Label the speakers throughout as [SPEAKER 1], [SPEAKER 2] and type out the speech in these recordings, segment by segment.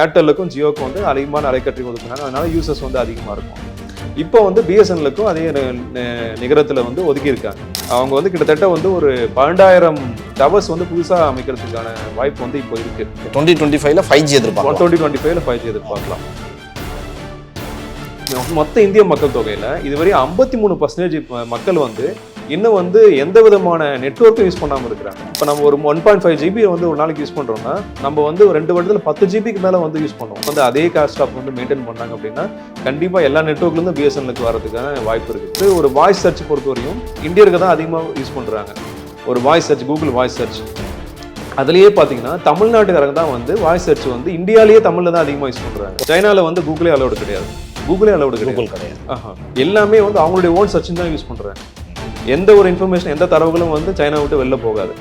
[SPEAKER 1] ஏர்டெல்லுக்கும் ஜியோக்கும் வந்து அதிகமான அலைக்கற்றை ஒதுக்குனாங்க. அதனால யூசர்ஸ் வந்து அதிகமாக இருக்கும். இப்போ வந்து பிஎஸ்என்எலுக்கும் அதே நிகரத்தில் வந்து ஒதுக்கியிருக்காங்க. அவங்க வந்து கிட்டத்தட்ட வந்து ஒரு பன்னெண்டாயிரம் டவர்ஸ் வந்து புதுசாக அமைக்கிறதுக்கான வாய்ப்பு வந்து இப்போ இருக்கு.
[SPEAKER 2] டுவெண்ட்டி டுவெண்ட்டி ஃபைவ்ல ஃபைவ் ஜி எதிர்பார்க்கலாம்.
[SPEAKER 1] டுவெண்ட்டி டுவெண்ட்டி ஃபைவ்ல ஃபைவ் ஜி எதிர்பார்க்கலாம். மொத்த இந்திய மக்கள் தொகையில் இதுவரை ஐம்பத்தி மூணு பர்சன்டேஜ் மக்கள் வந்து இன்னும் வந்து எந்த விதமான நெட்ஒர்க்கும் யூஸ் பண்ணாமல் இருக்கிறாங்க. இப்போ நம்ம ஒரு ஒன் பாயிண்ட் ஃபைவ் ஜிபி வந்து ஒரு நாளைக்கு யூஸ் பண்ணுறோம்னா நம்ம வந்து ஒரு ரெண்டு வருடத்தில் பத்து ஜிபிக்கு மேலே வந்து யூஸ் பண்ணுவோம் வந்து அதே காஸ்ட் ஆஃப் வந்து மெயின்டைன் பண்ணாங்க அப்படின்னா கண்டிப்பாக எல்லா நெட்ஒர்க்லேருந்து பிஎஸ்என்எலுக்கு வரதுக்கான வாய்ப்பு இருக்குது ஒரு வாய்ஸ் சர்ச் பொறுத்தவரையும் இந்தியருக்கு தான் அதிகமாக யூஸ் பண்ணுறாங்க ஒரு voice search Google voice search அதுலயே பாத்தீங்கன்னா தமிழ்நாட்டுக்காரங்க தான் வந்து வாய்ஸ் சர்ச் வந்து இந்தியாலேயே தமிழ்ல தான் அதிகமாக யூஸ் பண்றாங்க. சைனால வந்து கூகுளே அலௌடு கிடையாது. கூகுளே அலௌடு கிடையாது. எல்லாமே வந்து அவங்களுடைய ஓன் சர்ச் தான் யூஸ் பண்றாங்க. எந்த ஒரு இன்ஃபர்மேஷன் எந்த தரவுகளும் வந்து சைனா விட்டு வெளில போகாது.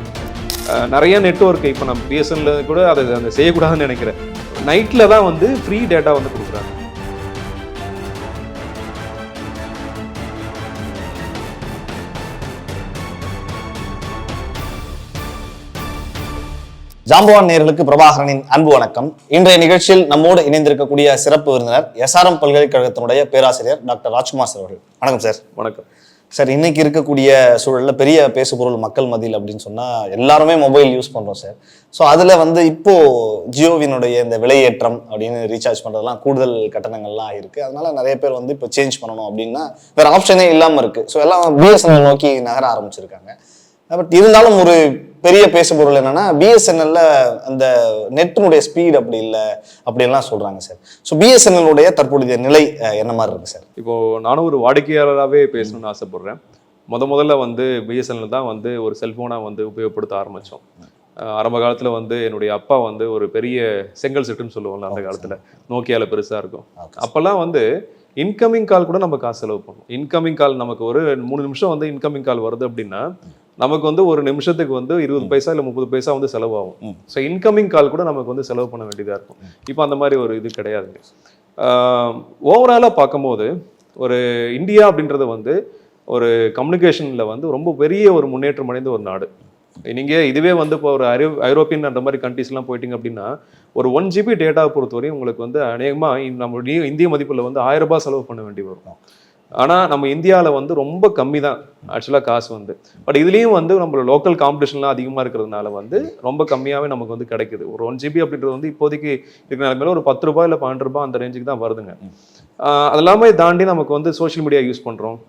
[SPEAKER 1] நிறைய நெட்ஒர்க் இப்போ நம்ம பிஎஸ்என்ல கூட அதை அந்த செய்யக்கூடாதுன்னு நினைக்கிறேன். நைட்ல தான் வந்து ஃப்ரீ டேட்டா வந்து கொடுக்குறாங்க.
[SPEAKER 2] ஜாம்பவான் நேயர்களுக்கு பிரபாகரனின் அன்பு வணக்கம். இன்றைய நிகழ்ச்சியில் நம்மோடு இணைந்திருக்கக்கூடிய சிறப்பு விருந்தினர் எஸ்ஆர்எம் பல்கலைக்கழகத்தினுடைய பேராசிரியர் டாக்டர் ராஜ்குமார் சார் அவர்கள். வணக்கம் சார்.
[SPEAKER 1] வணக்கம்.
[SPEAKER 2] சார் இன்னைக்கு இருக்கக்கூடிய சூழலில் பெரிய பேசுபொருள் மக்கள் மதியில் அப்படின்னு சொன்னால் எல்லாருமே மொபைல் யூஸ் பண்ணுறோம் சார். ஸோ அதில் வந்து இப்போ ஜியோவினுடைய இந்த விலையேற்றம் அப்படின்னு ரீசார்ஜ் பண்ணுறதுலாம் கூடுதல் கட்டணங்கள்லாம் இருக்கு அதனால நிறைய பேர் வந்து இப்போ சேஞ்ச் பண்ணணும் அப்படின்னா வேற ஆப்ஷனே இல்லாமல் இருக்கு. ஸோ எல்லாம் பிஎஸ்என்எல் நோக்கி நகர ஆரம்பிச்சிருக்காங்க. பட் இருந்தாலும் ஒரு பெரிய பேசுபொருள் என்னன்னா பிஎஸ்என்எல்ல அந்த நெட்டினுடைய ஸ்பீட் அப்படி இல்லை அப்படின்லாம் சொல்றாங்க சார் ஸோ பிஎஸ்என்எல்லுடைய தற்போதைய நிலை என்ன மாதிரி இருக்கு சார்
[SPEAKER 1] இப்போ நானும் ஒரு வாடிக்கையாளராகவே பேசணும்னு ஆசைப்படுறேன். முத முதல்ல வந்து பிஎஸ்என்எல் தான் வந்து ஒரு செல்ஃபோனாக வந்து உபயோகப்படுத்த ஆரம்பித்தோம் ஆரம்ப காலத்தில் வந்து என்னுடைய அப்பா வந்து ஒரு பெரிய செங்கல் செட்டுன்னு சொல்லுவோம்ல அந்த காலத்தில். நோக்கியால பெருசாக இருக்கும். அப்போல்லாம் வந்து இன்கமிங் கால் கூட நம்ம காசு செலவு பண்ணுவோம் இன்கமிங் கால் நமக்கு ஒரு மூணு நிமிஷம் வந்து இன்கமிங் கால் வருது அப்படின்னா நமக்கு வந்து ஒரு நிமிஷத்துக்கு வந்து இருபது பைசா இல்லை முப்பது பைசா வந்து செலவாகும். ஸோ இன்கமிங் கால் கூட நமக்கு வந்து செலவு பண்ண வேண்டியதாக இருக்கும். இப்போ அந்த மாதிரி ஒரு இது கிடையாதுங்க ஓவராலாக பார்க்கும்போது ஒரு இந்தியா அப்படின்றது வந்து ஒரு கம்யூனிகேஷனில் வந்து ரொம்ப பெரிய ஒரு முன்னேற்றம் அடைந்த ஒரு நாடு. நீங்கள் இதுவே வந்து இப்போ ஒரு ஐரோ ஐரோப்பியன் அந்த மாதிரி கண்ட்ரீஸ்லாம் போயிட்டீங்க அப்படின்னா ஒரு ஒன் ஜிபி டேட்டாவை பொறுத்தவரையும் உங்களுக்கு வந்து அநேகமாக நம்ம இந்திய மதிப்பில் வந்து ஆயிரம் ரூபாய் செலவு பண்ண வேண்டி வரும். ஆனால் நம்ம இந்தியாவில் வந்து ரொம்ப கம்மி தான் ஆக்சுவலாக காசு வந்து. பட் இதுலேயும் வந்து நம்ம லோக்கல் காம்படிஷன்லாம் அதிகமாக இருக்கிறதுனால வந்து ரொம்ப கம்மியாகவே நமக்கு வந்து கிடைக்குது. ஒரு ஒன் ஜிபி அப்படின்றது வந்து இப்போதைக்கு இருக்கிற நிலைமையில ஒரு பத்து ரூபாய் இல்லை பன்னெண்டு ரூபாய் அந்த ரேஞ்சுக்கு தான் வருதுங்க. அது எல்லாமே தாண்டி நமக்கு வந்து சோஷியல் மீடியா யூஸ் பண்ணுறோம்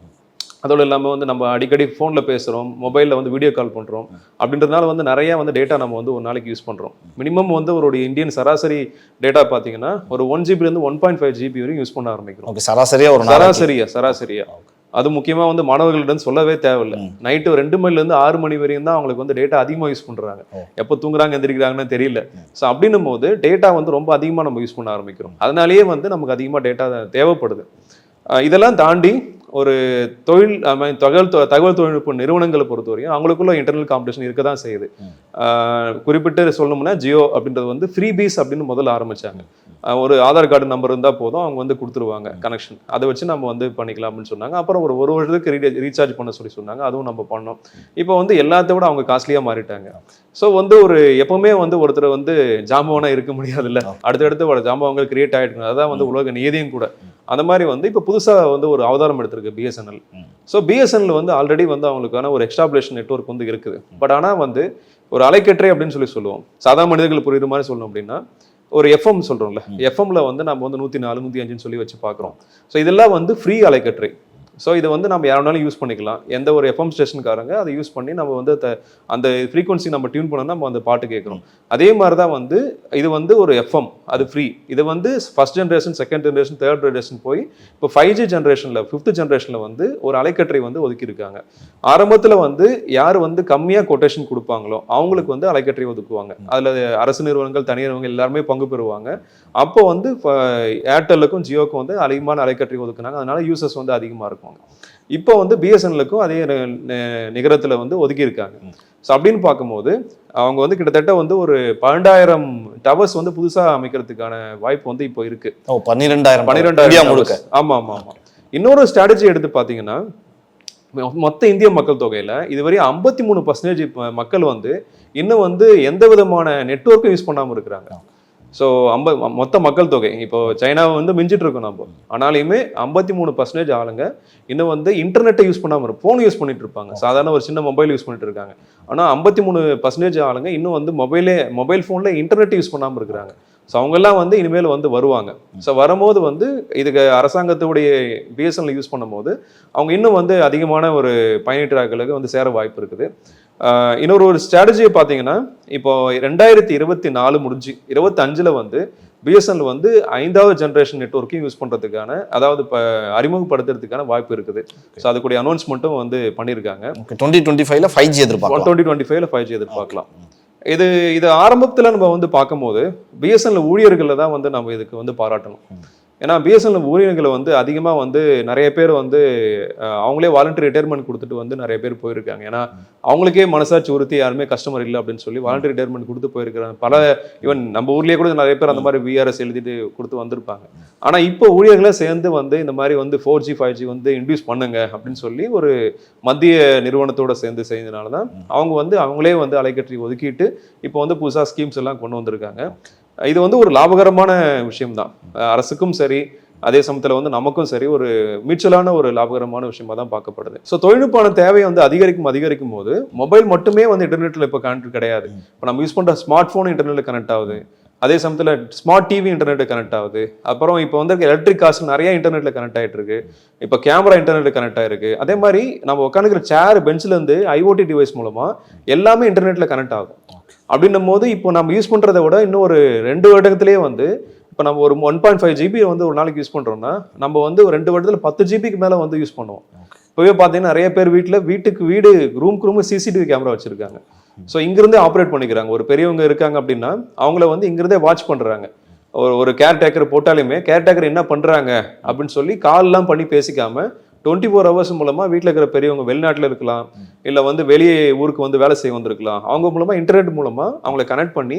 [SPEAKER 1] அதோடு இல்லாமல் வந்து நம்ம அடிக்கடி ஃபோனில் பேசுகிறோம் மொபைலில் வந்து வீடியோ கால் பண்ணுறோம் அப்படின்றதுனால வந்து நிறைய வந்து டேட்டா நம்ம வந்து ஒரு நாளைக்கு யூஸ் பண்ணுறோம் மினிமம் வந்து ஒரு இந்தியன் சராசரி டேட்டா பார்த்தீங்கன்னா ஒரு ஒன் ஜிபிலேருந்து ஒன் பாயிண்ட் ஃபைவ் ஜிபி வரையும் யூஸ் பண்ண ஆரம்பிக்கிறோம்.
[SPEAKER 2] ஓகே சராசரியா ஒரு
[SPEAKER 1] சராசரியா சராசரியா. அது முக்கியமா வந்து மாணவர்களிடம் சொல்லவே தேவையில்லை. நைட்டு ரெண்டு மணில இருந்து ஆறு மணி வரையும் தான் அவங்களுக்கு வந்து டேட்டா அதிகமா யூஸ் பண்றாங்க.
[SPEAKER 2] ஓ.
[SPEAKER 1] எப்போ தூங்குறாங்க எந்திரிக்கிறாங்கன்னு தெரியல. ஸோ அப்படின்னும் போது டேட்டா வந்து ரொம்ப அதிகமா நம்ம யூஸ் பண்ண ஆரம்பிக்கிறோம். அதனாலேயே வந்து நமக்கு அதிகமா டேட்டா தேவைப்படுது. இதெல்லாம் தாண்டி ஒரு தொழில் தகவல் தகவல் தொழில்நுட்ப நிறுவனங்களை பொறுத்தவரையும் அவங்களுக்குள்ள இன்டர்னல் காம்படிஷன் இருக்க தான் செய்யுது. குறிப்பிட்டு சொல்லணும்னா ஜியோ அப்படின்றது வந்து ஃப்ரீ பீஸ் அப்படின்னு முதல்ல ஆரம்பிச்சாங்க. அஹ் ஒரு ஆதார் கார்டு நம்பர் இருந்தால் போதும் அவங்க வந்து கொடுத்துருவாங்க கனெக்ஷன் அதை வச்சு நம்ம வந்து பண்ணிக்கலாம் அப்படின்னு சொன்னாங்க. அப்புறம் ஒரு ஒரு வருஷத்துக்கு ரீ ரீசார்ஜ் பண்ண சொல்லி சொன்னாங்க. அதுவும் நம்ம பண்ணோம். இப்போ வந்து எல்லாத்த விட அவங்க காஸ்ட்லியாக மாறிட்டாங்க. ஸோ வந்து ஒரு எப்பவுமே வந்து ஒருத்தர் வந்து ஜாம்பவனா இருக்க முடியாதுல்ல. அடுத்தடுத்து ஒரு ஜாம்பவங்கள் கிரியேட் ஆகிட்டு அதான் வந்து உலக நீதியும் கூட. அந்த மாதிரி வந்து இப்போ புதுசாக வந்து ஒரு அவதாரம் எடுத்திருக்கு பிஎஸ்என்எல் ஸோ பிஎஸ்என்எல் வந்து ஆல்ரெடி வந்து அவங்களுக்கான ஒரு எக்ஸ்டாப்ளிஷ் நெட்வொர்க் வந்து இருக்குது. பட் ஆனால் வந்து ஒரு அலைக்கற்றை அப்படின்னு சொல்லி சொல்லுவோம். சாதா மனிதர்கள் புரியுற மாதிரி சொல்லணும் அப்படின்னா ஒரு எஃப்எம் சொல்றோம்ல. எஃப்எம்ல வந்து நம்ம வந்து நூற்றி நாலு நூற்றி அஞ்சுன்னு சொல்லி வச்சு பார்க்குறோம். ஸோ இதெல்லாம் வந்து ஃப்ரீ அலைக்கற்றை. ஸோ இதை வந்து நம்ம யாருனாலும் யூஸ் பண்ணிக்கலாம். எந்த ஒரு எஃப்எம் ஸ்டேஷனுக்காரங்க அதை யூஸ் பண்ணி நம்ம வந்து த- அந்த ஃப்ரீக்வன்சி நம்ம டியூன் பண்ணால் நம்ம அந்த பாட்டு கேட்குறோம். அதே மாதிரி தான் வந்து இது வந்து ஒரு எஃப்எம் அது ஃப்ரீ இது வந்து first generation second generation third generation போய் இப்போ ஃபைவ் ஜி ஜென்ரேஷனில் ஃபிஃப்த் ஜென்ரேஷனில் வந்து ஒரு அலைக்கற்றை வந்து ஒதுக்கியிருக்காங்க. ஆரம்பத்தில் வந்து யார் வந்து கம்மியாக கொட்டேஷன் கொடுப்பாங்களோ அவங்களுக்கு வந்து அலைக்கற்றை ஒதுக்குவாங்க. அதில் அரசு நிறுவனங்கள் தனியார் நிறுவனங்கள் எல்லாருமே பங்கு பெறுவாங்க. அப்போ வந்து ஏர்டெல்லுக்கும் ஜியோக்கும் வந்து அதிகமான அலைக்கற்றை ஒதுக்குனாங்க. அதனால யூசர்ஸ் வந்து அதிகமாக இருக்கும். இருக்குவாங்க இப்போ வந்து பிஎஸ்என்எலுக்கும் அதே நிகரத்தில் வந்து ஒதுக்கியிருக்காங்க. ஸோ அப்படின்னு பார்க்கும்போது அவங்க வந்து கிட்டத்தட்ட வந்து ஒரு பன்னெண்டாயிரம் டவர்ஸ் வந்து புதுசாக அமைக்கிறதுக்கான வாய்ப்பு வந்து இப்போ இருக்கு.
[SPEAKER 2] பன்னிரெண்டாயிரம்
[SPEAKER 1] பன்னிரெண்டாயிரம்
[SPEAKER 2] முழுக்க.
[SPEAKER 1] ஆமா ஆமா ஆமா இன்னொரு ஸ்ட்ராட்டஜி எடுத்து பாத்தீங்கன்னா மொ- மொத்த இந்திய மக்கள் தொகையில இதுவரை ஐம்பத்தி மூணு பர்சன்டேஜ் மக்கள் வந்து இன்னும் வந்து எந்த விதமான நெட்வொர்க்கும் யூஸ் பண்ணாம இருக்கிறாங்க. ஸோ ஐம்ப மொத்த மக்கள் தொகை. இப்போ சைனாவை வந்து மிஞ்சிட்டு இருக்கோம் நம்ம ஆனாலையுமே ஐம்பத்தி மூணு பர்சன்டேஜ் ஆளுங்க இன்னும் வந்து இன்டர்நெட்டை யூஸ் பண்ணாமல் இருக்கும் ஃபோன் யூஸ் பண்ணிட்டு இருப்பாங்க. சாதாரண ஒரு சின்ன மொபைல் யூஸ் பண்ணிட்டு இருக்காங்க. ஆனால் ஐம்பத்தி மூணு பர்சன்டேஜ் ஆளுங்க இன்னும் வந்து மொபைலே மொபைல் ஃபோனில் இன்டர்நெட் யூஸ் பண்ணாமல் இருக்கிறாங்க. ஸோ அவங்கெல்லாம் வந்து இனிமேல் வந்து வருவாங்க. ஸோ வரும்போது வந்து இதுக்கு அரசாங்கத்துடைய பிஎஸ்என்எல் யூஸ் பண்ணும்போது அவங்க இன்னும் வந்து அதிகமான ஒரு பயனீட்டாளர்களுக்கு வந்து சேர வாய்ப்பு இருக்குது. இன்னொரு ஒரு ஸ்ட்ராட்டஜியை பார்த்தீங்கன்னா இப்போ ரெண்டாயிரத்தி இருபத்தி நாலு முடிஞ்சு இருபத்தஞ்சில் வந்து பிஎஸ்என்எல் வந்து ஐந்தாவது ஜென்ரேஷன் நெட்ஒர்க்கையும் யூஸ் பண்ணுறதுக்கான அதாவது இப்போ அறிமுகப்படுத்துறதுக்கான வாய்ப்பு இருக்குது. ஸோ அதுக்குடைய அனௌன்ஸ்மெண்ட்டும் வந்து பண்ணியிருக்காங்க.
[SPEAKER 2] டுவெண்ட்டி டுவெண்ட்டி ஃபைவ்ல ஃபைவ் ஜி எதிர்பார்க்கலாம்.
[SPEAKER 1] டுவெண்ட்டி டுவெண்ட்டி ஃபைவ்ல ஃபைவ் ஜி எதிர்பார்க்கலாம். இது இது ஆரம்பத்தில் நம்ம வந்து பார்க்கும்போது பிஎஸ்என்எல் ஊழியர்களை தான் வந்து நம்ம இதுக்கு வந்து பாராட்டணும். ஏன்னா பிஎஸ்என்எல் ஊழியர்களை வந்து அதிகமாக வந்து நிறைய பேர் வந்து அவங்களே வாலண்டரி ரிட்டையர்மெண்ட் கொடுத்துட்டு வந்து நிறைய பேர் போயிருக்காங்க. ஏன்னா அவங்களுக்கே மனசாட்சி உறுத்தி யாருமே கஸ்டமர் இல்லை அப்படின்னு சொல்லி வாலண்டரி ரிட்டையர்மெண்ட் கொடுத்து போயிருக்கிறாங்க பல ஈவன் நம்ம ஊர்லயே கூட நிறைய பேர் அந்த மாதிரி விஆர்எஸ் எழுதிட்டு கொடுத்து வந்திருப்பாங்க. ஆனா இப்போ ஊழியர்களை சேர்ந்து வந்து இந்த மாதிரி வந்து ஃபோர் ஜி ஃபைவ் ஜி வந்து இன்டியூஸ் பண்ணுங்க அப்படின்னு சொல்லி ஒரு மத்திய நிறுவனத்தோட சேர்ந்து செய்ததுனால தான் அவங்க வந்து அவங்களே வந்து அலைக்கற்றி ஒதுக்கிட்டு இப்போ வந்து புதுசா ஸ்கீம்ஸ் எல்லாம் கொண்டு வந்திருக்காங்க. இது வந்து ஒரு லாபகரமான விஷயம்தான். அரசுக்கும் சரி அதே சமயத்தில் வந்து நமக்கும் சரி ஒரு மீச்சலான ஒரு லாபகரமான விஷயமா தான் பார்க்கப்படுது. ஸோ தொழில்நுட்பான தேவை வந்து அதிகரிக்கும் அதிகரிக்கும் போது மொபைல் மட்டுமே வந்து இன்டர்நெட்டில் இப்போ கனெக்ட் கிடையாது. இப்போ நம்ம யூஸ் பண்ணுற ஸ்மார்ட் ஃபோன் இன்டர்நெட்டில் கனெக்ட் ஆகுது. அதே சமயத்தில் ஸ்மார்ட் டிவி இன்டர்நெட் கனெக்ட் ஆகுது. அப்புறம் இப்போ வந்து எலக்ட்ரிக் காசு நிறைய இன்டர்நெட்டில் கனெக்ட் ஆகிட்டு இருக்கு இப்போ கேமரா இன்டர்நெட் கனெக்ட் ஆயிருக்கு. அதே மாதிரி நம்ம உட்காந்துக்கிற சேர் பெஞ்சிலேருந்து ஐஓடி டிவைஸ் மூலமாக எல்லாமே இன்டர்நெட்டில் கனெக்ட் ஆகும். அப்படின்னும் போது இப்போ நம்ம யூஸ் பண்ணுறதை விட இன்னும் ஒரு ரெண்டு வருடத்திலேயே வந்து இப்போ நம்ம ஒரு ஒன் பாயிண்ட் ஃபைவ் ஜிபி வந்து ஒரு நாளைக்கு யூஸ் பண்ணுறோம்னா நம்ம வந்து ஒரு ரெண்டு வருடத்தில் பத்து ஜிபிக்கு மேலே வந்து யூஸ் பண்ணுவோம். இப்போவே பார்த்தீங்கன்னா நிறைய பேர் வீட்டில் வீட்டுக்கு வீடு ரூம்க்கு ரூம் சிசிடிவி கேமரா வச்சிருக்காங்க. ஸோ இங்கிருந்தே ஆப்ரேட் பண்ணிக்கிறாங்க. ஒரு பெரியவங்க இருக்காங்க அப்படின்னா அவங்கள வந்து இங்கிருந்தே வாட்ச் பண்ணுறாங்க ஒரு ஒரு கேர் டேக்கர் போட்டாலுமே கேர் டேக்கர் என்ன பண்ணுறாங்க அப்படின்னு சொல்லி கால்லாம் பண்ணி பேசிக்காம டுவெண்ட்டி ஃபோர் ஹவர்ஸ் மூலமா வீட்டில் இருக்கிற பெரியவங்க வெளிநாட்டில் இருக்கலாம் இல்லை வந்து வெளியே ஊருக்கு வந்து வேலை செய்ய வந்திருக்கலாம். அவங்க மூலமா இன்டர்நெட் மூலமா அவங்கள கனெக்ட் பண்ணி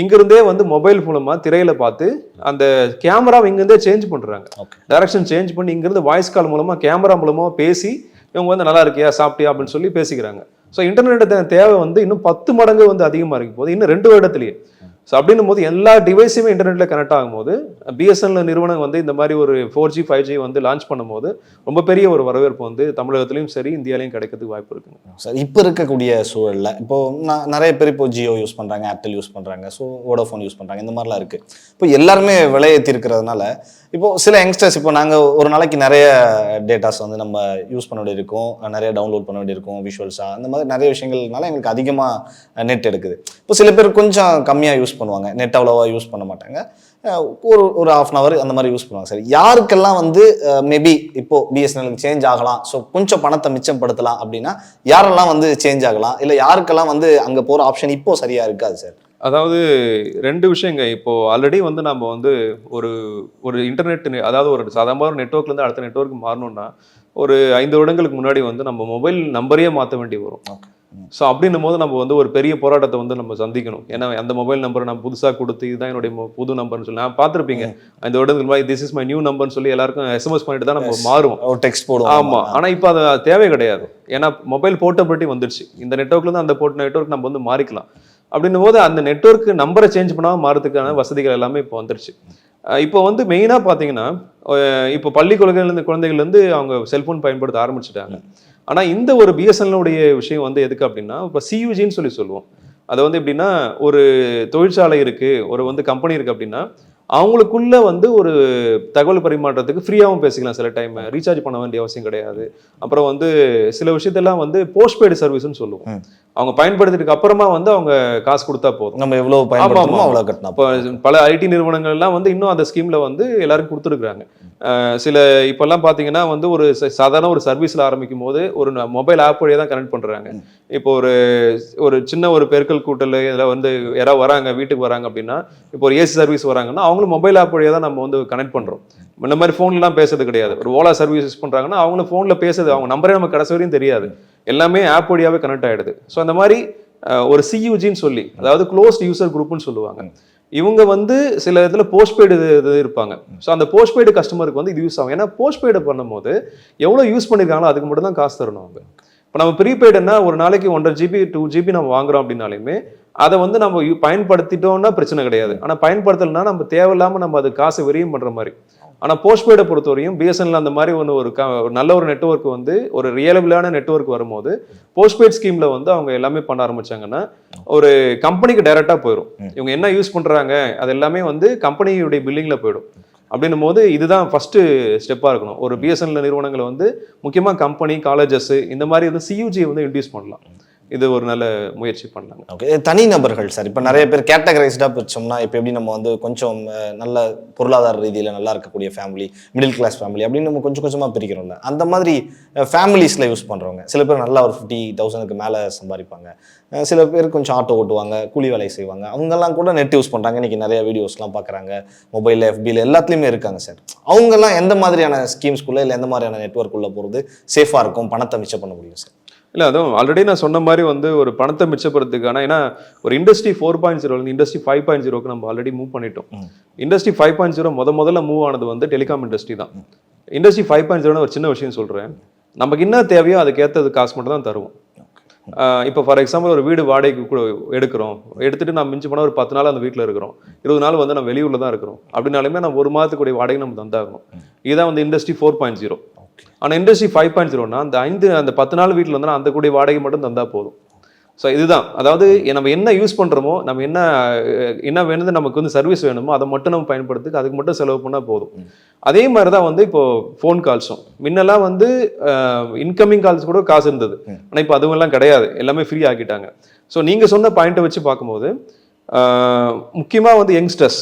[SPEAKER 1] இங்கிருந்தே வந்து மொபைல் மூலமா திரையில பார்த்து அந்த கேமராவை இங்கிருந்தே சேஞ்ச் பண்றாங்க.
[SPEAKER 2] ஓகே
[SPEAKER 1] டைரக்ஷன் சேஞ்ச் பண்ணி இங்கிருந்து வாய்ஸ் கால் மூலமா கேமரா மூலமா பேசி இவங்க வந்து நல்லா இருக்கியா சாப்பிட்டியா அப்படின்னு சொல்லி பேசிக்கிறாங்க. ஸோ இன்டர்நெட் தேவை வந்து இன்னும் பத்து மடங்கு வந்து அதிகமாக இருக்கும் போது இன்னும் ரெண்டு வருடத்திலேயே. ஸோ அப்படின்னும் போது எல்லா டிவைஸுமே இன்டர்நெட்ல கனெக்ட் ஆகும்போது பிஎஸ்என்எல் நிறுவனம் வந்து இந்த மாதிரி ஒரு ஃபோர் ஜி ஃபைவ் ஜி வந்து லான்ச் பண்ணும்போது ரொம்ப பெரிய ஒரு வரவேற்பு வந்து தமிழகத்திலையும் சரி இந்தியாலையும் கிடைக்கிறதுக்கு வாய்ப்பு இருக்குங்க.
[SPEAKER 2] சார் இப்போ இருக்கக்கூடிய சூழலில் இப்போ நான் நிறைய பேர் இப்போ ஜியோ யூஸ் பண்ணுறாங்க ஏர்டெல் யூஸ் பண்ணுறாங்க ஸோ ஓடோஃபோன் யூஸ் பண்ணுறாங்க இந்த மாதிரிலாம் இருக்குது இப்போ எல்லாருமே விலையேற்றி இருக்கிறதுனால இப்போ சில யங்ஸ்டர்ஸ் இப்போ நாங்கள் ஒரு நாளைக்கு நிறைய டேட்டாஸ் வந்து நம்ம யூஸ் பண்ண வேண்டியிருக்கும். நிறைய டவுன்லோட் பண்ண வேண்டியிருக்கும் விஷுவல்ஸாக அந்த மாதிரி நிறைய விஷயங்கள்னால எங்களுக்கு அதிகமாக நெட் எடுக்குது. இப்போ சில பேர் கொஞ்சம் கம்மியாக யூஸ் பண்ணுவாங்க. நெட் அவ்வளோவா யூஸ் பண்ண மாட்டாங்க. ஒரு ஒரு ஹாஃப் அன் அவர் அந்த மாதிரி யூஸ் பண்ணுவாங்க. சரி யாருக்கெல்லாம் வந்து மேபி இப்போ பிஎஸ்என்எலுக்கு சேஞ்ச் ஆகலாம். ஸோ கொஞ்சம் பணத்தை மிச்சப்படுத்தலாம் அப்படின்னா யாரெல்லாம் வந்து சேஞ்ச் ஆகலாம்? இல்லை யாருக்கெல்லாம் வந்து அங்கே போகிற ஆப்ஷன் இப்போ சரியாக இருக்காது சார்
[SPEAKER 1] அதாவது ரெண்டு விஷயங்க. இப்போ ஆல்ரெடி வந்து நம்ம வந்து ஒரு ஒரு இன்டர்நெட் அதாவது ஒரு சாதாரண ஒரு நெட்ஒர்க்ல இருந்து அடுத்த நெட்ஒர்க் மாறணும்னா ஒரு ஐந்து வருடங்களுக்கு முன்னாடி வந்து நம்ம மொபைல் நம்பரையே மாற்ற வேண்டி வரும். ஸோ அப்படின்னும் போது நம்ம வந்து ஒரு பெரிய போராட்டத்தை வந்து நம்ம சந்திக்கணும். ஏன்னா அந்த மொபைல் நம்பரை நான் புதுசாக கொடுத்து இதுதான் என்னுடைய புது நம்பர்னு சொல்லி நான் பார்த்துருப்பீங்க. இந்த வருடத்துக்கு முன்னாடி திஸ் இஸ் மை நியூ நம்பர்னு சொல்லி எல்லாருக்கும் எஸ்எம்எஸ் பண்ணிட்டு தான் நம்ம மாறுவோம்.
[SPEAKER 2] ஒரு டெக்ஸ்ட் போடுவோம்
[SPEAKER 1] ஆமா. ஆனா இப்போ அது தேவை கிடையாது. ஏன்னா மொபைல் போர்ட்டபிலிட்டி வந்துருச்சு. இந்த நெட்ஒர்க்ல இருந்து அந்த போர்ட் நெட்ஒர்க் நம்ம வந்து மாறிக்கலாம். அப்படின்னும் போது அந்த நெட்ஒர்க் நம்பரை சேஞ்ச் பண்ணாமல் மாறதுக்கான வசதிகள் எல்லாமே இப்போ வந்துருச்சு. இப்போ வந்து மெயினாக பார்த்தீங்கன்னா இப்போ பள்ளி குழந்தைகள்லேருந்து குழந்தைகள்லேருந்து அவங்க செல்ஃபோன் பயன்படுத்த ஆரம்பிச்சிட்டாங்க. ஆனால் இந்த ஒரு பிஎஸ்என்எலுடைய விஷயம் வந்து எதுக்கு அப்படின்னா இப்போ சியூஜின்னு சொல்லி சொல்லுவோம். அதை வந்து எப்படின்னா ஒரு தொழிற்சாலை இருக்குது ஒரு வந்து கம்பெனி இருக்குது அப்படின்னா அவங்களுக்குள்ள வந்து ஒரு தகவல் பரிமாற்றத்துக்கு ஃப்ரீயாகவும் பேசிக்கலாம் சில டைம் ரீசார்ஜ் பண்ண வேண்டிய அவசியம் கிடையாது. அப்புறம் வந்து சில விஷயத்தெல்லாம் வந்து போஸ்ட்பெய்டு சர்வீஸ்னு சொல்லுவோம். அவங்க பயன்படுத்திட்டு அப்புறமா வந்து அவங்க காசு கொடுத்தா போதும்.
[SPEAKER 2] நம்ம எவ்வளோ பயன்படுத்தணுமோ. அவ்வளோ கட்டினா
[SPEAKER 1] அப்போ பல ஐடி நிறுவனங்கள் எல்லாம் வந்து இன்னும் அந்த ஸ்கீம்ல வந்து எல்லாரும் கொடுத்துருக்காங்க சில இப்பெல்லாம் பாத்தீங்கன்னா வந்து ஒரு சாதாரண ஒரு சர்வீஸ்ல ஆரம்பிக்கும் போது ஒரு மொபைல் ஆப் வழியா தான் கனெக்ட் பண்றாங்க. இப்போ ஒரு ஒரு சின்ன ஒரு பெருக்கல் கூட்டல் இதில் வந்து யாராவது வராங்க வீட்டுக்கு வராங்க அப்படின்னா இப்போ ஒரு ஏசி சர்வீஸ் வராங்கன்னா அவங்களும் மொபைல் ஆப் வழியாக தான் நம்ம வந்து கனெக்ட் பண்ணுறோம் இந்த மாதிரி ஃபோன்லாம் பேசுறது கிடையாது. ஒரு ஓலா சர்வீஸ் யூஸ் பண்ணுறாங்கன்னா அவங்களும் ஃபோனில் பேசுறது அவங்க நம்பரே நமக்கு கடைசி வரையும் தெரியாது. எல்லாமே ஆப் வழியாவே கனெக்ட் ஆகிடுது ஸோ அந்த மாதிரி ஒரு சியூஜின்னு சொல்லி அதாவது க்ளோஸ்ட் யூசர் குரூப்னு சொல்லுவாங்க. இவங்க வந்து சில இதில் போஸ்ட்பெய்டு இது இருப்பாங்க. ஸோ அந்த போஸ்ட்பெய்டு கஸ்டமருக்கு வந்து இது யூஸ் ஆகும். ஏன்னா போஸ்ட்பெய்டு பண்ணும்போது எவ்வளோ யூஸ் பண்ணியிருக்காங்களோ அதுக்கு மட்டும் தான் காசு தரணும் அவங்க. இப்போ நம்ம ப்ரீபெய்டுன்னா ஒரு நாளைக்கு ஒன்றரை ஜிபி டூ ஜிபி நம்ம வாங்குறோம் அப்படின்னாலுமே அதை வந்து நம்ம பயன்படுத்திட்டோம்னா பிரச்சனை கிடையாது. ஆனா பயன்படுத்தலைன்னா நம்ம தேவையில்லாம நம்ம அது காசை விரியம் பண்ற மாதிரி. ஆனா போஸ்ட்பெய்டை பொறுத்தவரையும் பிஎஸ்என்எல் அந்த மாதிரி ஒன்று ஒரு க- ஒரு நல்ல ஒரு நெட்வொர்க் வந்து ஒரு ரியலபிளான நெட்வொர்க் வரும்போது போஸ்ட்பெய்ட் ஸ்கீம்ல வந்து அவங்க எல்லாமே பண்ண ஆரம்பிச்சாங்கன்னா ஒரு கம்பெனிக்கு டைரக்டா போயிடும் இவங்க என்ன யூஸ் பண்றாங்க அது எல்லாமே வந்து கம்பெனியுடைய பில்லிங்ல போயிடும். அப்படின்னும் போது இதுதான் ஃபஸ்ட்டு ஸ்டெப்பாக இருக்கணும். ஒரு பிஎஸ்என்எல் நிறுவனங்களை வந்து முக்கியமாக கம்பெனி காலேஜஸ் இந்த மாதிரி வந்து சியூஜியை வந்து இன்ட்யூஸ் பண்ணலாம். இது ஒரு நல்ல முயற்சி பண்ணலாம்
[SPEAKER 2] ஓகே தனி நபர்கள் சார். இப்போ நிறைய பேர் கேட்டகரைஸ்டாக பிரிச்சோம்னா இப்போ எப்படி நம்ம வந்து கொஞ்சம் நல்ல பொருளாதார ரீதியில் நல்லா இருக்கக்கூடிய ஃபேமிலி மிடில் கிளாஸ் ஃபேமிலி அப்படின்னு நம்ம கொஞ்சம் கொஞ்சமாக பிரிக்கிறோம்ல. அந்த மாதிரி ஃபேமிலிஸில் யூஸ் பண்ணுறவங்க சில பேர் நல்லா ஒரு ஃபிஃப்டி தௌசண்ட்க்கு மேலே சம்பாதிப்பாங்க. சில பேர் கொஞ்சம் ஆட்டோ ஓட்டுவாங்க கூலி வேலை செய்வாங்க. அவங்கெல்லாம் கூட நெட் யூஸ் பண்ணுறாங்க இன்றைக்கி நிறைய வீடியோஸ்லாம் பார்க்குறாங்க மொபைலில் எஃபியில் எல்லாத்துலேயுமே இருக்காங்க சார். அவங்கெல்லாம் எந்த மாதிரியான ஸ்கீம்ஸ்குள்ளே இல்லை எந்த மாதிரியான நெட்ஒர்க்குள்ளே போகிறது சேஃபாக இருக்கும் பணத்தை மிச்சம் பண்ண முடியும் சார்?
[SPEAKER 1] இல்லை அதுவும் ஆல்ரெடி நான் சொன்ன மாதிரி வந்து ஒரு பணத்தை மிச்சப்படுறதுக்கான ஏன்னா ஒரு industry four point zero industry five point ஜீரோக்கு நம்ம ஆல்ரெடி மூவ் பண்ணிட்டோம். இண்டஸ்ட்ரி ஃபைவ் பாயிண்ட் ஜீரோ முத முதல்ல மூவ் ஆனது வந்து டெலிகாம் இண்டஸ்ட்ரி தான். இண்டஸ்ட்ரி ஃபைவ் பாயிண்ட் ஜீரோன்னு ஒரு சின்ன விஷயம் சொல்கிறேன் நமக்கு என்ன தேவையோ அதுக்கேற்றது காசு மட்டும் தான் தருவோம். இப்போ ஃபார் எக்ஸாம்பிள் ஒரு வீடு வாடகைக்கு கூட எடுக்கிறோம். எடுத்துட்டு நம்ம மிஞ்சி போனால் ஒரு பத்து நாள் அந்த வீட்டில் இருக்கிறோம். இருபது நாள் வந்து நம்ம வெளியூரில் தான் இருக்கிறோம். அப்படின்னாலுமே நம்ம ஒரு மாதத்துக்குடைய வாடகை நம்ம தந்தாகணும். இதுதான் வந்து இண்டஸ்ட்ரி ஃபோர் பாயிண்ட் ஜீரோ ஆனால் இண்டஸ்ட்ரி ஃபைவ் பாயிண்ட் ஜீரோனா அந்த ஐந்து அந்த பத்து நாள் வீட்டில் வந்து அந்த கூடிய வாடகை மட்டும் தந்தா போதும். ஸோ இதுதான். அதாவது நம்ம என்ன யூஸ் பண்ணுறோமோ நம்ம என்ன என்ன வேணுது நமக்கு வந்து சர்வீஸ் வேணுமோ அதை மட்டும் நம்ம பயன்படுத்துக்கு அதுக்கு மட்டும் செலவு பண்ணால் போதும். அதே மாதிரி தான் வந்து இப்போ ஃபோன் கால்ஸும் முன்னெல்லாம் வந்து இன்கமிங் கால்ஸ் கூட காசு இருந்தது. ஆனால் இப்போ அதுவெல்லாம் கிடையாது. எல்லாமே ஃப்ரீ ஆக்கிட்டாங்க. ஸோ நீங்கள் சொன்ன பாயிண்ட்டை வச்சு பார்க்கும்போது முக்கியமாக வந்து யங்ஸ்டர்ஸ்.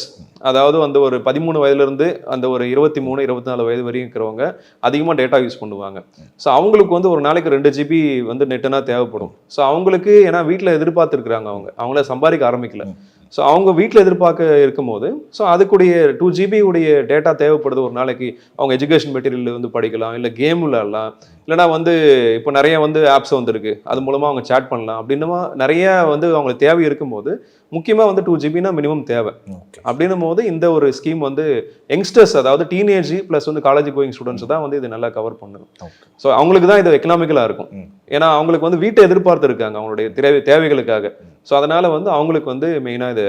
[SPEAKER 1] அதாவது வந்து ஒரு பதிமூணு வயதுலேருந்து அந்த ஒரு இருபத்தி மூணு இருபத்தி நாலு வயது வரையும் இருக்கிறவங்க அதிகமாக டேட்டா யூஸ் பண்ணுவாங்க. ஸோ அவங்களுக்கு வந்து ஒரு நாளைக்கு ரெண்டு ஜிபி வந்து நெட்டுனா தேவைப்படும். ஸோ அவங்களுக்கு ஏன்னா வீட்டில் எதிர்பார்த்துருக்குறாங்க அவங்க. அவங்கள சம்பாதிக்க ஆரம்பிக்கல. ஸோ அவங்க வீட்டில் எதிர்பார்க்க இருக்கும்போது ஸோ அதுக்குடைய டூ ஜிபி உடைய டேட்டா தேவைப்படுது ஒரு நாளைக்கு. அவங்க எஜுகேஷன் மெட்டீரியல் வந்து படிக்கலாம் இல்லை கேம் விளாடலாம் இல்லைனா வந்து இப்போ நிறைய வந்து ஆப்ஸ் வந்திருக்கு. அது மூலமாக அவங்க சேட் பண்ணலாம். அப்படின்னுமா நிறைய வந்து அவங்களுக்கு தேவை இருக்கும்போது முக்கியமாக வந்து டூ ஜிபினா மினிமம் தேவை. அப்படின்னும் போது இந்த ஒரு ஸ்கீம் வந்து யங்ஸ்டர்ஸ் அதாவது டீனேஜ் ப்ளஸ் வந்து காலேஜ் கோயிங் ஸ்டூடெண்ட்ஸ் தான் வந்து இது நல்லா கவர் பண்ணணும். ஸோ அவங்களுக்கு தான் இது எக்கனாமிக்கலாக இருக்கும். ஏன்னா அவங்களுக்கு வந்து வீட்டை எதிர்பார்த்து இருக்காங்க அவங்களுடைய தேவை தேவைகளுக்காக. ஸோ அதனால வந்து அவங்களுக்கு வந்து மெயினாக இது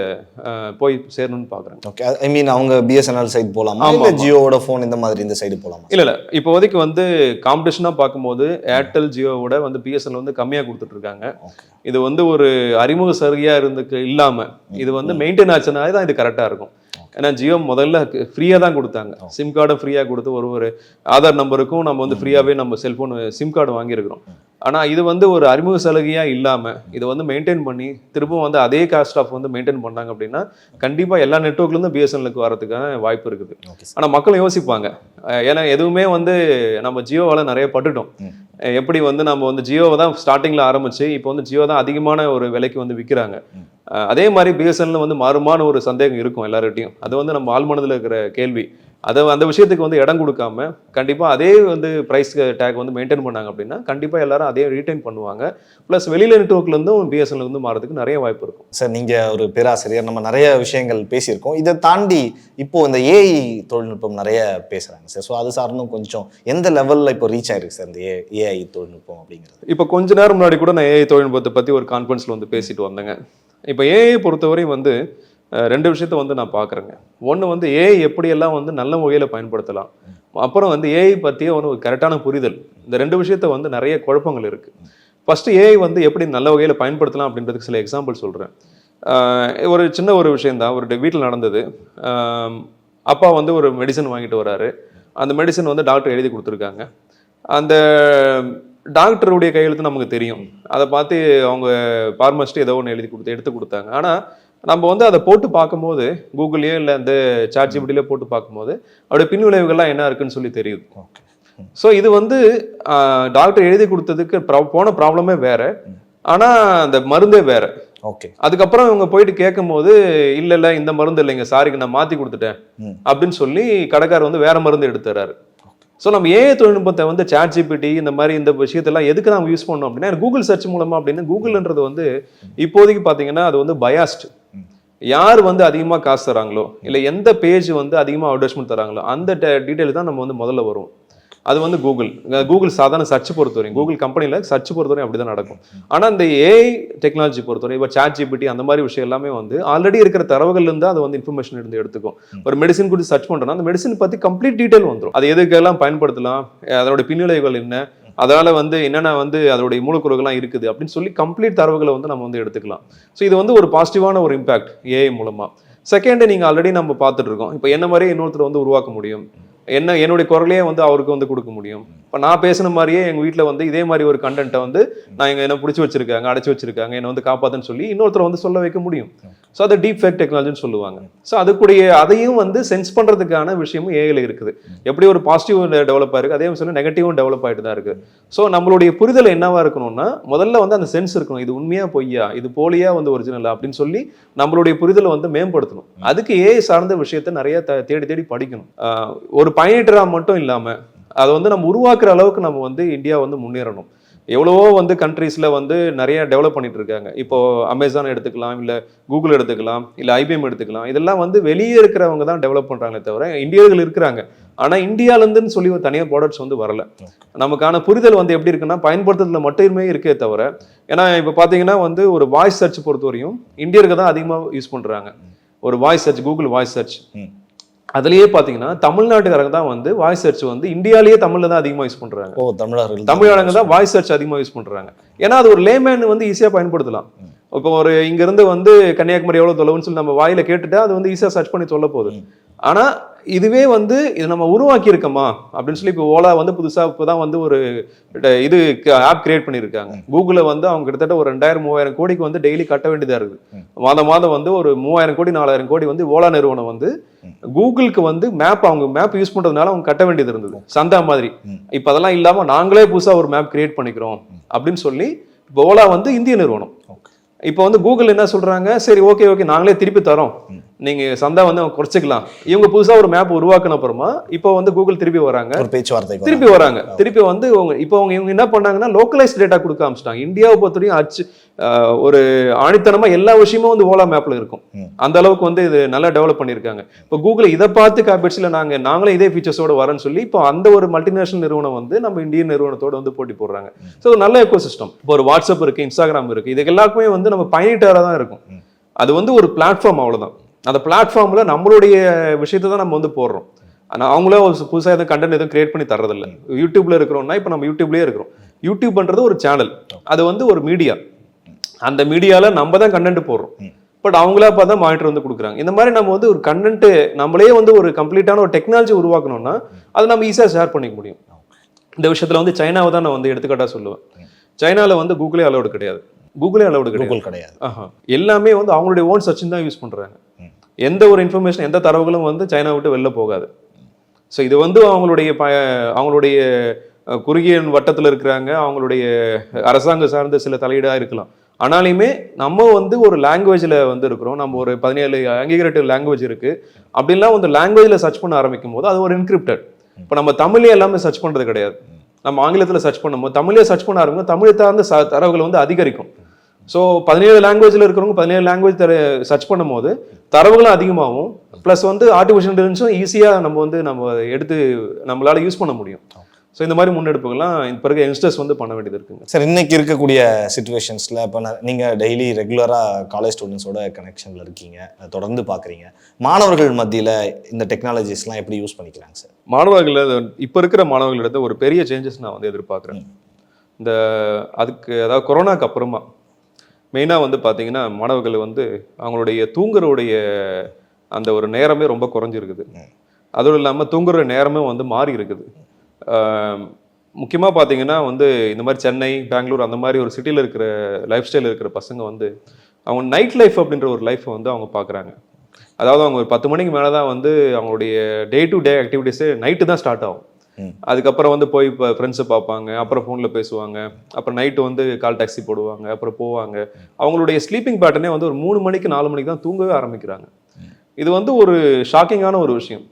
[SPEAKER 1] போய் சேரணும்னு பார்க்குறாங்க
[SPEAKER 2] ஓகே ஐ மீன் அவங்க பிஎஸ்என்எல் சைடு போலாமா?
[SPEAKER 1] ஆமா,
[SPEAKER 2] இல்ல
[SPEAKER 1] ஆமா.
[SPEAKER 2] ஜியோவோட ஃபோன் இந்த மாதிரி இந்த சைடு போலாமா?
[SPEAKER 1] இல்ல இல்ல. இப்போதைக்கு வந்து காம்படிஷனாக பார்க்கும்போது ஏர்டெல் ஜியோவோட வந்து பிஎஸ்என்எல் வந்து கம்மியா கொடுத்துட்டு இருக்காங்க
[SPEAKER 2] ஓகே
[SPEAKER 1] இது வந்து ஒரு அறிமுக சரியா இருந்துக்கு இல்லாம இது வந்து மெயின்டைன் ஆச்சுனாலே தான் இது கரெக்டா இருக்கும். ஏன்னா ஜியோ முதல்ல ஃப்ரீயாக தான் கொடுத்தாங்க. சிம் கார்டை ஃப்ரீயாக கொடுத்து ஒரு ஒரு ஆதார் நம்பருக்கும் நம்ம வந்து ஃப்ரீயாகவே நம்ம செல்ஃபோன் சிம் கார்டு வாங்கியிருக்கிறோம். ஆனால் இது வந்து ஒரு அறிமுக சலுகையாக இல்லாமல் இதை வந்து மெயின்டைன் பண்ணி திரும்பவும் வந்து அதே காஸ்ட் ஆஃப் வந்து மெயின்டைன் பண்ணாங்க அப்படின்னா கண்டிப்பாக எல்லா நெட்ஒர்க்லேருந்து பிஎஸ்என்எலுக்கு வரதுக்கான வாய்ப்பு இருக்குது. ஆனால் மக்கள் யோசிப்பாங்க. ஏன்னா எதுவுமே வந்து நம்ம ஜியோவால் நிறைய பட்டுட்டோம். எப்படி வந்து நம்ம வந்து ஜியோவை தான் ஸ்டார்டிங்கில் ஆரம்பிச்சு இப்போ வந்து ஜியோ தான் அதிகமான ஒரு விலைக்கு வந்து விற்கிறாங்க அதே மாதிரி பிஎஸ்என்எல் வந்து மாறுமான ஒரு சந்தேகம் இருக்கும் எல்லார்கிட்டையும். அது வந்து நம்ம ஆழ்மனதில் இருக்கிற கேள்வி. அதை அந்த விஷயத்துக்கு வந்து இடம் கொடுக்காம கண்டிப்பாக அதே வந்து ப்ரைஸ் டேக் வந்து மெயின்டைன் பண்ணாங்க அப்படின்னா கண்டிப்பாக எல்லாரும் அதே ரீட்டைன் பண்ணுவாங்க. ப்ளஸ் வெளியில நெட்ஒர்க்லேருந்தும் பிஎஸ்என்எல் வந்து மாறதுக்கு நிறைய வாய்ப்பு இருக்கும்.
[SPEAKER 2] சார் நீங்க ஒரு பேராசிரியர் நம்ம நிறைய விஷயங்கள் பேசியிருக்கோம். இதை தாண்டி இப்போ இந்த ஏஐ தொழில்நுட்பம் நிறைய பேசுறாங்க சார். ஸோ அது சார்ந்தும் கொஞ்சம் எந்த லெவல்ல இப்போ ரீச் ஆயிருக்கு சார் இந்த ஏஐ தொழில்நுட்பம் அப்படிங்கிறது?
[SPEAKER 1] இப்போ கொஞ்ச நேரம் முன்னாடி கூட நான் ஏஐ தொழில்நுட்பத்தை பற்றி ஒரு கான்ஃபரன்ஸில் வந்து பேசிட்டு வந்தேங்க. இப்போ ஏஐ பொறுத்தவரை வந்து ரெண்டு விஷயத்த வந்து நான் பார்க்குறேங்க ஒன்று வந்து ஏஐ எப்படியெல்லாம் வந்து நல்ல வகையில் பயன்படுத்தலாம். அப்புறம் வந்து ஏஐ பற்றிய ஒரு கரெக்டான புரிதல். இந்த ரெண்டு விஷயத்த வந்து நிறைய குழப்பங்கள் இருக்குது ஃபஸ்ட்டு ஏஐ வந்து எப்படி நல்ல வகையில் பயன்படுத்தலாம் அப்படின்றதுக்கு சில எக்ஸாம்பிள் சொல்கிறேன் ஒரு சின்ன ஒரு விஷயந்தான் ஒரு வீட்டில் நடந்தது. அப்பா வந்து ஒரு மெடிசன் வாங்கிட்டு வராரு. அந்த மெடிசன் வந்து டாக்டர் எழுதி கொடுத்துருக்காங்க. அந்த டாக்டருடைய கையெழுத்து நமக்கு தெரியும். அதை பார்த்து அவங்க ஃபார்மஸ்ட்டு ஏதோ ஒன்று எழுதி கொடுத்து எடுத்து கொடுத்தாங்க. ஆனால் நம்ம வந்து அதை போட்டு பார்க்கும்போது கூகுள்லேயோ இல்லை அந்த சாட் ஜிபிடியிலே போட்டு பார்க்கும்போது அவருடைய பின் விளைவுகள்லாம் என்ன இருக்குன்னு சொல்லி தெரியுது. ஸோ இது வந்து டாக்டர் எழுதி கொடுத்ததுக்கு போன ப்ராப்ளமே வேற. ஆனால் அந்த மருந்தே வேற.
[SPEAKER 2] ஓகே
[SPEAKER 1] அதுக்கப்புறம் இவங்க போயிட்டு கேட்கும்போது இல்ல இல்ல இந்த மருந்து இல்லைங்க சாரிக்கு நான் மாத்தி கொடுத்துட்டேன். அப்படின்னு சொல்லி கடைக்காரர் வந்து வேற மருந்து எடுத்துறாரு. ஸோ நம்ம ஏஐ தொழில்நுட்பத்தை வந்து சாட் ஜிபிடி இந்த மாதிரி இந்த விஷயத்தெல்லாம் எதுக்கு நம்ம யூஸ் பண்ணோம் அப்படின்னா கூகுள் சர்ச் மூலமா அப்படின்னு கூகுள்ன்றது வந்து இப்போதைக்கு பார்த்தீங்கன்னா அது வந்து பயாஸ்ட் யார் வந்து அதிகமாக காசு தராங்களோ இல்லை எந்த பேஜ் வந்து அதிகமாக அட்வர்டைஸ்மெண்ட் தராங்களோ அந்த டீட்டெயில் தான் நம்ம வந்து முதல்ல வரும். அது வந்து கூகுள் கூகுள் சாதாரண சர்ச் பொறுத்தவரையும் கூகுள் கம்பெனியில் சர்ச் பொறுத்தவரையும் அப்படி தான் நடக்கும். ஆனால் இந்த ஏஐ டெக்னாலஜி பொறுத்தவரை இப்போ சாட் ஜிபிடி அந்த மாதிரி விஷயம் எல்லாமே வந்து ஆல்ரெடி இருக்கிற தரவுகள்ல இருந்து அது வந்து இன்ஃபர்மேஷன் எடுத்து எடுத்துக்கும். ஒரு மெடிசன் குறித்து சர்ச் பண்ணுறோம்னா அந்த மெடிசன் பற்றி கம்ப்ளீட் டீட்டெயில் வந்துடும் அது எதுக்கெல்லாம் பயன்படுத்தலாம்? அதோட பின்விளைவுகள் என்ன? அதனால் வந்து என்னென்ன வந்து அதோடைய மூலக்கூறுகள்லாம் இருக்குது அப்படின்னு சொல்லி கம்ப்ளீட் தரவுகளை வந்து நம்ம வந்து எடுத்துக்கலாம். ஸோ இது வந்து ஒரு பாசிட்டிவான ஒரு இம்பாக்ட் ஏஐ மூலமாக செகண்டு நீங்கள் ஆல்ரெடி நம்ம பார்த்துட்ருக்கோம் இப்போ என்ன மாதிரியே இன்னொருத்தர் வந்து உருவாக்க முடியும்? என்ன என்னுடைய குரலையே வந்து அவருக்கு வந்து கொடுக்க முடியும்? இப்போ நான் பேசின மாதிரியே எங்கள் வீட்டில் வந்து இதே மாதிரி ஒரு கண்டென்ட்டை வந்து நான் இங்கே என்ன பிடிச்சி வச்சிருக்காங்க அடைச்சி வச்சிருக்காங்க என்னை வந்து காப்பாத்துன்னு சொல்லி இன்னொருத்தர் வந்து சொல்ல வைக்க முடியும். ஸோ அது டீப் ஃபேக் டெக்னாலஜின்னு சொல்லுவாங்க. ஸோ அதுக்குடைய அதையும் வந்து சென்ஸ் பண்ணுறதுக்கான விஷயமும் ஏஐல இருக்குது. எப்படி ஒரு பாசிட்டிவ் டெவலப் ஆயிருக்கு அதே சொல்லி நெகட்டிவும் டெவலப் ஆகிட்டு தான் இருக்குது ஸோ நம்மளுடைய புரிதல் என்னவாக இருக்கணும்னா முதல்ல வந்து அந்த சென்ஸ் இருக்கணும். இது உண்மையாக பொய்யா இது போலியா வந்து ஒரிஜினலா அப்படின்னு சொல்லி நம்மளுடைய புரிதலை வந்து மேம்படுத்தணும். அதுக்கு ஏஐ சார்ந்த விஷயத்தை நிறைய தேடி தேடி படிக்கணும். ஒரு பயணிட்டரா மட்டும் இல்லாமல் அதை வந்து நம்ம உருவாக்குற அளவுக்கு நம்ம வந்து இந்தியா வந்து முன்னேறணும். எவ்வளவோ வந்து கண்ட்ரீஸ்ல வந்து நிறைய டெவலப் பண்ணிட்டு இருக்காங்க. இப்போ அமேசான் எடுத்துக்கலாம் இல்ல கூகுள் எடுத்துக்கலாம் இல்ல ஐபிஎம் எடுத்துக்கலாம். இதெல்லாம் வந்து வெளியே இருக்கிறவங்க தான் டெவலப் பண்றாங்களே தவிர இந்தியர்கள் இருக்கிறாங்க. ஆனா இந்தியால இருந்துன்னு சொல்லி ஒரு தனியாக ப்ராடக்ட்ஸ் வந்து வரல. நமக்கான புரிதல் வந்து எப்படி இருக்குன்னா பயன்படுத்துறதுல மட்டுமே இருக்கே தவிர ஏன்னா இப்போ பாத்தீங்கன்னா வந்து ஒரு வாய்ஸ் சர்ச் பொறுத்தவரையும் இந்தியர்கள் தான் அதிகமாக யூஸ் பண்றாங்க. ஒரு voice search Google voice search. அதுலயே பாத்தீங்கன்னா தமிழ்நாட்டுக்காரங்க தான் வந்து வாய்ஸ் சர்ச் வந்து இந்தியாலேயே தமிழ்ல தான் அதிகமாக யூஸ் பண்றாங்க.
[SPEAKER 2] ஓ தமிழர்கள்
[SPEAKER 1] தமிழாளங்க தான் வாய்ஸ் சர்ச் அதிகமாக யூஸ் பண்றாங்க. ஏன்னா அது ஒரு லேமேன் வந்து ஈஸியா பயன்படுத்தலாம். இப்போ ஒரு இங்க இருந்து வந்து கன்னியாகுமரி எவ்வளவு தொலைவுன்னு சொல்லி நம்ம வாயில கேட்டுட்டா அது வந்து ஈஸியா சர்ச் பண்ணி சொல்ல போகுது. ஆனா இதுவே வந்து இது நம்ம உருவாக்கி இருக்கோமா அப்படின்னு சொல்லி இப்போ ஓலா வந்து புதுசா இப்போதான் வந்து ஒரு இது ஆப் கிரியேட் பண்ணியிருக்காங்க. கூகுள வந்து அவங்க கிட்டத்தட்ட ஒரு ரெண்டாயிரம் மூவாயிரம் கோடிக்கு வந்து டெய்லி கட்ட வேண்டியதா இருக்குது. மாதம் மாதம் வந்து ஒரு மூவாயிரம் கோடி நாலாயிரம் கோடி வந்து ஓலா நிறுவனம் வந்து கூகுளுக்கு வந்து மேப் அவங்க மேப் யூஸ் பண்றதுனால அவங்க கட்ட வேண்டியது இருந்தது. சந்தா மாதிரி. இப்போ அதெல்லாம் இல்லாம நாங்களே புதுசா ஒரு மேப் கிரியேட் பண்ணிக்கிறோம். அப்படின்னு சொல்லி இப்போ ஓலா வந்து இந்திய நிறுவனம். இப்போ வந்து கூகுள் என்ன சொல்றாங்க? சரி ஓகே ஓகே நாங்களே திருப்பி தரோம். நீங்க சந்தா வந்து அவங்க குறைச்சிக்கலாம். இவங்க புதுசா ஒரு மேப் உருவாக்கின அப்புறமா இப்போ வந்து கூகுள் திருப்பி வராங்க.
[SPEAKER 2] ஒரு பேச்சுவார்த்தைக்கு
[SPEAKER 1] திருப்பி வராங்க. திருப்பி வந்து அவங்க இப்போ அவங்க இவங்க என்ன பண்ணாங்கன்னா லோக்கலைஸ் டேட்டா கொடுக்க ஆரம்பிச்சிட்டாங்க. இந்தியாவை பொறுத்தவரையும் அச்சு ஒரு ஆணித்தனமா எல்லா விஷயமும் வந்து ஓலா மேப்ல இருக்கும். அந்த அளவுக்கு வந்து இது நல்லா டெவலப் பண்ணியிருக்காங்க. இப்போ கூகுள் இதை பார்த்து காப்பீட்ஸ்ல நாங்க நாங்களே இதே ஃபீச்சர்ஸோட வரேன்னு சொல்லி இப்போ அந்த ஒரு மல்டிநேஷனல் நிறுவனம் வந்து நம்ம இந்தியன் நிறுவனத்தோட வந்து போட்டி போடுறாங்க. ஸோ நல்ல எக்கோ சிஸ்டம் இப்போ ஒரு வாட்ஸ்அப் இருக்கு இன்ஸ்டாகிராம் இருக்கு. இது எல்லாருக்குமே வந்து நம்ம பயணிட்டாரா தான் இருக்கும். அது வந்து ஒரு பிளாட்ஃபார்ம் அவ்வளவுதான். அந்த பிளாட்ஃபார்ம்ல நம்மளுடைய விஷயத்தை தான் நம்ம வந்து போடுறோம். ஆனா அவங்களே ஒரு புதுசா எதுவும் கண்டென்ட் எதுவும் கிரியேட் பண்ணி தர்றதில்ல. யூடியூப்ல இருக்கிறோம்னா இப்போ நம்ம யூடியூப்லயே இருக்கிறோம். யூடியூப்ன்றது ஒரு சேனல் அது வந்து ஒரு மீடியா அந்த மீடியால நம்ம தான் கண்டென்ட் போடுறோம். பட் அவங்களா பார்த்தா மானிட்டர் வந்து கொடுக்குறாங்க. இந்த மாதிரி நம்ம வந்து ஒரு கண்டென்ட் நம்மளே வந்து ஒரு கம்ப்ளீட்டான ஒரு டெக்னாலஜி உருவாக்கணும்னா அதை நம்ம ஈஸியாக ஷேர் பண்ணிக்க முடியும். இந்த விஷயத்துல வந்து சைனாவை தான் நான் வந்து எடுத்துக்காட்டா சொல்லுவேன். சைனால வந்து கூகுளே அலௌடு கிடையாது. கூகுளே அலௌடு கிடையாது.
[SPEAKER 2] கிடையாது.
[SPEAKER 1] எல்லாமே வந்து அவங்களுடைய ஓன் சர்ச்சின் தான் யூஸ் பண்றாங்க. எந்த ஒரு இன்ஃபர்மேஷன் எந்த தரவுகளும் வந்து சைனா விட்டு வெளில போகாது. ஸோ இது வந்து அவங்களுடைய ப அவங்களுடைய குறுகிய வட்டத்தில் இருக்கிறாங்க. அவங்களுடைய அரசாங்க சார்ந்த சில தலையீடாக இருக்கலாம். ஆனாலுமே நம்ம வந்து ஒரு லாங்குவேஜில் வந்து இருக்கிறோம். நம்ம ஒரு பதினேழு அங்கீகரேட்டிவ் லாங்குவேஜ் இருக்குது அப்படின்லாம் வந்து லாங்குவேஜில் சர்ச் பண்ண ஆரம்பிக்கும் போது அது ஒரு இன்கிரிப்டட் இப்போ நம்ம தமிழே எல்லாமே சர்ச் பண்ணுறது கிடையாது. நம்ம ஆங்கிலத்தில் சர்ச் பண்ணும்போது தமிழே சர்ச் பண்ண ஆரம்பிக்கும் தமிழ் சார்ந்த ச- தரவுகள் வந்து அதிகரிக்கும். ஸோ பதினேழு லாங்குவேஜில் இருக்கிறவங்க பதினேழு லாங்குவேஜ் தர சர்ச் பண்ணும்போது தரவுகளும் அதிகமாகும். ப்ளஸ் வந்து ஆர்டிஃபிஷியல் இன்டெலிஜென்ஸும் ஈஸியாக நம்ம வந்து நம்ம எடுத்து நம்மளால யூஸ் பண்ண முடியும். ஸோ இந்த மாதிரி முன்னெடுப்புகள்லாம் இப்போ இருக்க யங்ஸ்டர்ஸ் வந்து பண்ண வேண்டியது இருக்குங்க.
[SPEAKER 2] சார் இன்னைக்கு இருக்கக்கூடிய சுச்சுவேஷன்ஸில் இப்போ நீங்கள் டெய்லி ரெகுலராக காலேஜ் ஸ்டூடெண்ட்ஸோட கனெக்ஷனில் இருக்கீங்க. அதை தொடர்ந்து பார்க்குறீங்க. மாணவர்கள் மத்தியில் இந்த டெக்னாலஜிஸ்லாம் எப்படி யூஸ் பண்ணிக்கிறாங்க சார்
[SPEAKER 1] மாணவர்கள் இப்போ இருக்கிற மாணவர்களிடத்த ஒரு பெரிய சேஞ்சஸ் நான் வந்து எதிர்பார்க்குறேன். இந்த அதுக்கு அதாவது கொரோனாக்கு அப்புறமா மெயினாக வந்து பார்த்தீங்கன்னா மாணவர்கள் வந்து அவங்களுடைய தூங்குறவுடைய அந்த ஒரு நேரமே ரொம்ப குறைஞ்சிருக்குது. அதுவும் இல்லாமல் தூங்குற நேரமும் வந்து மாறி இருக்குது முக்கியமாக பார்த்தீங்கன்னா வந்து இந்த மாதிரி சென்னை பெங்களூர் அந்த மாதிரி ஒரு சிட்டியில் இருக்கிற லைஃப் ஸ்டைல் இருக்கிற பசங்க வந்து அவங்க நைட் லைஃப் அப்படின்ற ஒரு லைஃப்பை வந்து அவங்க பார்க்குறாங்க அதாவது அவங்க ஒரு பத்து மணிக்கு மேலே தான் வந்து அவங்களுடைய டே டு டே ஆக்டிவிட்டீஸே நைட்டு தான் ஸ்டார்ட் ஆகும். அதுக்கப்புறம் வந்து போய் இப்போ ஃப்ரெண்ட்ஸை பார்ப்பாங்க அப்புறம் ஃபோனில் பேசுவாங்க அப்புறம் நைட்டு வந்து கால் டாக்ஸி போடுவாங்க அப்புறம் போவாங்க. அவங்களுடைய ஸ்லீப்பிங் பேட்டர்னே வந்து ஒரு மூணு மணிக்கு நாலு மணிக்கு தான் தூங்கவே ஆரம்பிக்கிறாங்க. இது வந்து ஒரு ஷாக்கிங்கான ஒரு விஷயம்.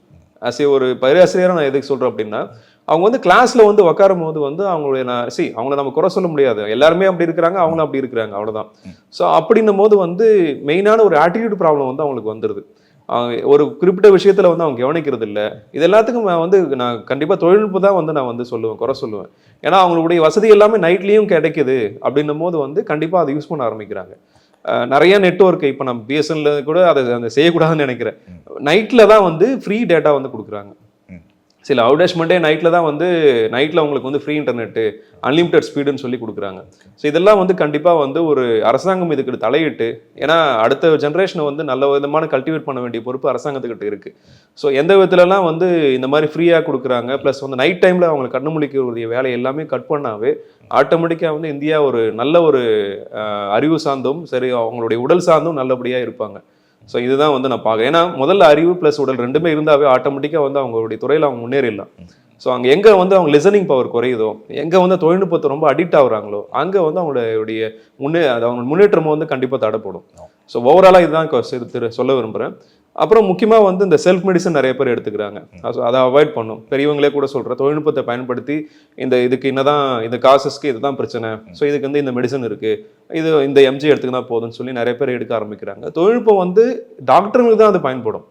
[SPEAKER 1] ஆஸ் ஏ ஒரு பேராசிரியராக நான் எதுக்கு சொல்கிறேன் அப்படின்னா அவங்க வந்து கிளாஸில் வந்து உட்காரும் போது வந்து அவங்களுடைய நான் சி அவங்கள நம்ம குறை சொல்ல முடியாது. எல்லாருமே அப்படி இருக்கிறாங்க அவங்களும் அப்படி இருக்கிறாங்க அவ்வளோதான் ஸோ அப்படின்னும் போது வந்து மெயினான ஒரு ஆட்டிடியூட் ப்ராப்ளம் வந்து அவங்களுக்கு வந்துடுது ஒரு குறிப்பிட்ட விஷயத்துல வந்து அவங்க கவனிக்கிறது இல்ல இது எல்லாத்துக்கும் நான் வந்து நான் கண்டிப்பா தொழில்நுட்பம் தான் வந்து நான் வந்து சொல்லுவேன் குறை சொல்லுவேன். ஏன்னா அவங்களுடைய வசதி எல்லாமே நைட்லயும் கிடைக்குது அப்படின்னும் போது வந்து கண்டிப்பா அதை யூஸ் பண்ண ஆரம்பிக்கிறாங்க. நிறைய நெட்வொர்க் இப்போ நம்ம பிஎஸ்என்ல கூட அதை அந்த செய்யக்கூடாதுன்னு நினைக்கிறேன். நைட்ல தான் வந்து ஃப்ரீ டேட்டா வந்து கொடுக்குறாங்க. சில அவுடேஷ்மெண்ட்டே நைட்டில் தான் வந்து நைட்டில் அவங்களுக்கு வந்து ஃப்ரீ இன்டர்நெட்டு அன்லிமிட்டெட் ஸ்பீடுன்னு சொல்லி கொடுக்குறாங்க. ஸோ இதெல்லாம் வந்து கண்டிப்பாக வந்து ஒரு அரசாங்கம் இதுக்கு தலையிட்டு ஏன்னா அடுத்த ஜென்ரேஷனை வந்து நல்ல விதமான கல்டிவேட் பண்ண வேண்டிய பொறுப்பு அரசாங்கத்துக்கிட்ட இருக்குது ஸோ எந்த விதத்துலலாம் வந்து இந்த மாதிரி ஃப்ரீயாக கொடுக்குறாங்க ப்ளஸ் வந்து நைட் டைமில் அவங்களுக்கு கண்ணு முழிக்கக்கூடிய வேலை எல்லாமே கட் பண்ணாவே ஆட்டோமேட்டிக்காக வந்து இந்தியா ஒரு நல்ல ஒரு அறிவு சார்ந்தும் சரி அவங்களுடைய உடல் சார்ந்தும் நல்லபடியாக இருப்பாங்க. ஸோ இதுதான் வந்து நான் பார்க்குறேன். ஏன்னா முதல்ல அறிவு ப்ளஸ் உடல் ரெண்டுமே இருந்தாவே ஆட்டோமேட்டிக்காக வந்து அவங்களுடைய துறையில் அவங்க முன்னேறிடலாம். ஸோ அங்கே எங்கே வந்து அவங்க லிசனிங் பவர் குறையுதோ எங்கே வந்து தொழில்நுட்பத்தை ரொம்ப அடிக்ட் ஆகுறாங்களோ அங்கே வந்து அவங்களுடைய முன்னே அது அவங்க முன்னேற்றம் வந்து கண்டிப்பாக தடைப்படும். ஸோ ஓவராலாக இதுதான் திரு- சொல்ல விரும்புகிறேன் அப்புறம் முக்கியமாக வந்து இந்த செல்ஃப் மெடிசன் நிறைய பேர் எடுத்துக்கிறாங்க. அது- அதை அவாய்ட் பண்ணும். பெரியவங்களே கூட சொல்கிற தொழில்நுட்பத்தை பயன்படுத்தி இந்த இதுக்கு என்னதான் இந்த காசஸ்க்கு இதுதான் பிரச்சனை. ஸோ இதுக்கு வந்து இந்த மெடிசன் இருக்கு. இது இந்த எம்ஜி எடுத்துக்கினா போதும்னு சொல்லி நிறைய பேர் எடுக்க ஆரம்பிக்கிறாங்க. தொழில்நுட்பம் வந்து டாக்டருங்களுக்கு தான் அது பயன்படும்.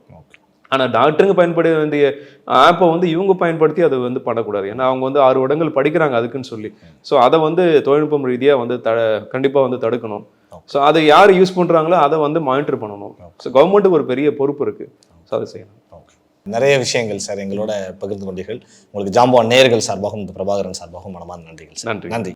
[SPEAKER 1] ஆனால் டாக்டருங்க பயன்பட வேண்டிய ஆப்பை வந்து இவங்க பயன்படுத்தி அதை வந்து பண்ணக்கூடாது. ஏன்னா அவங்க வந்து ஆறு வருடங்கள் படிக்கிறாங்க அதுக்குன்னு சொல்லி. ஸோ அதை வந்து தொழில்நுட்பம் ரீதியாக வந்து த கண்டிப்பாக வந்து தடுக்கணும். ஸோ அதை யார் யூஸ் பண்ணுறாங்களோ அதை வந்து மானிட்டர் பண்ணணும். ஸோ கவர்மெண்ட்டுக்கு ஒரு பெரிய பொறுப்பு இருக்குது ஸோ அதை செய்யணும்.
[SPEAKER 2] நிறைய விஷயங்கள் சார் எங்களோட பகிர்ந்து கொண்டீர்கள். உங்களுக்கு ஜாம்பவான் நேயர்கள் சார்பாகவும் இந்த பிரபாகரன் சார்பாகவும் மனமார்ந்த நன்றிகள்
[SPEAKER 1] நன்றி.
[SPEAKER 2] நன்றி.